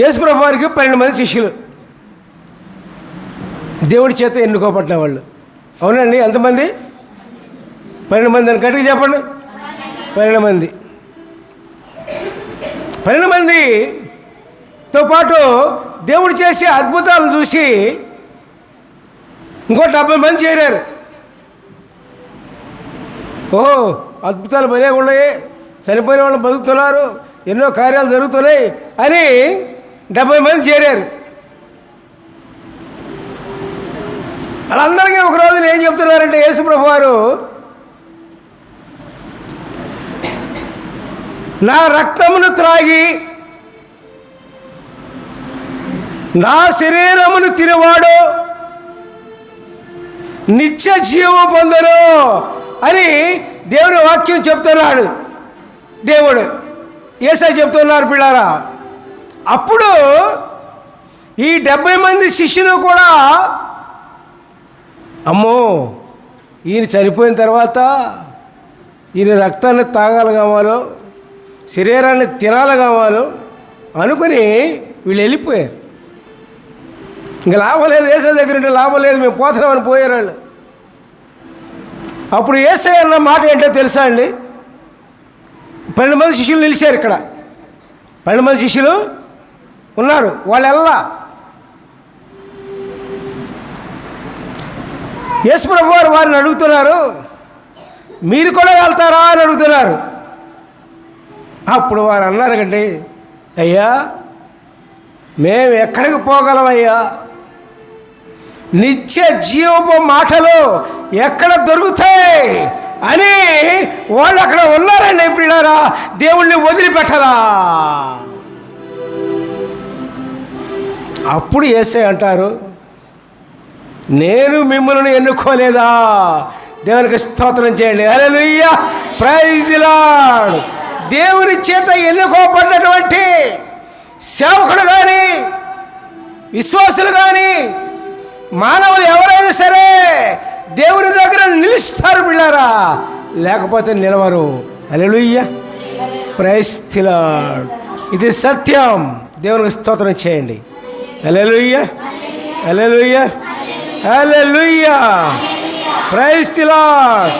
యేసుప్రభు వారికి పన్నెండు మంది శిష్యులు. దేవుడి చేత ఎన్నుకోబడ్డ వాళ్ళు. అవునండి ఎంతమంది? పన్నెండు మంది అని గట్టిగా చెప్పండి. పన్నెండు మంది. పన్నెండు మందితో పాటు దేవుడు చేసే అద్భుతాలను చూసి ఇంకో డెబ్బై మంది చేరారు. ఓహో అద్భుతాలు భలే ఉన్నాయి. చనిపోయిన వాళ్ళు బతుకుతున్నారు. ఎన్నో కార్యాలు జరుగుతున్నాయి అని డెబ్బై మంది చేరారు. వాళ్ళందరికీ ఒక రోజున ఏం చెప్తున్నారంటే యేసుప్రభు వారు నా రక్తమును త్రాగి నా శరీరమును తినవాడు నిత్య జీవం పొందరు అని దేవుని వాక్యం చెప్తున్నాడు దేవుడు. ఏసై చెప్తున్నారు పిల్లారా అప్పుడు ఈ డెబ్బై మంది శిష్యులు కూడా అమ్మో ఈయన చనిపోయిన తర్వాత ఈయన రక్తాన్ని తాగాలి కావాలో శరీరాన్ని తినాలి కావాలో అనుకుని వీళ్ళు వెళ్ళిపోయారు. ఇంకా లాభం లేదు ఏసే దగ్గర ఉంటే లాభం లేదు మేము పోతున్నామని పోయారు వాళ్ళు. అప్పుడు ఏసే అన్న మాట ఏంటో తెలుసా అండి? పన్నెండు మంది శిష్యులు నిలిచారు ఇక్కడ. పన్నెండు మంది శిష్యులు ఉన్నారు. వాళ్ళెల్లా. యేసుప్రభు వారు వారిని అడుగుతున్నారు మీరు కూడా వెళ్తారా? అని అడుగుతున్నారు. అప్పుడు వారు అన్నారు కండి అయ్యా మేము ఎక్కడికి పోగలమయ్యా నిత్య జీవపు మాటలు ఎక్కడ దొరుకుతాయి? అని వాళ్ళు అక్కడ ఉన్నారండి ఇప్పుడు దేవుణ్ణి వదిలిపెట్టరా. అప్పుడు ఏసే అంటారు నేను మిమ్మల్ని ఎన్నుకోలేదా? దేవునికి స్తోత్రం చేయండి. హల్లెలూయా! ప్రైజ్ ది దేవుని చేత ఎన్నుకోబడినటువంటి సేవకుడు కానీ విశ్వాసులు కానీ మానవులు ఎవరైనా సరే దేవుని దగ్గర నిలుస్తారు బిళ్ళారా? లేకపోతే నిలవరు. అలెలుయ్య ప్రైజ్ ఇది సత్యం. దేవునికి స్తోత్రం చేయండి. హల్లెలూయా హల్లెలూయా హల్లెలూయా ప్రైస్ తిలాడ్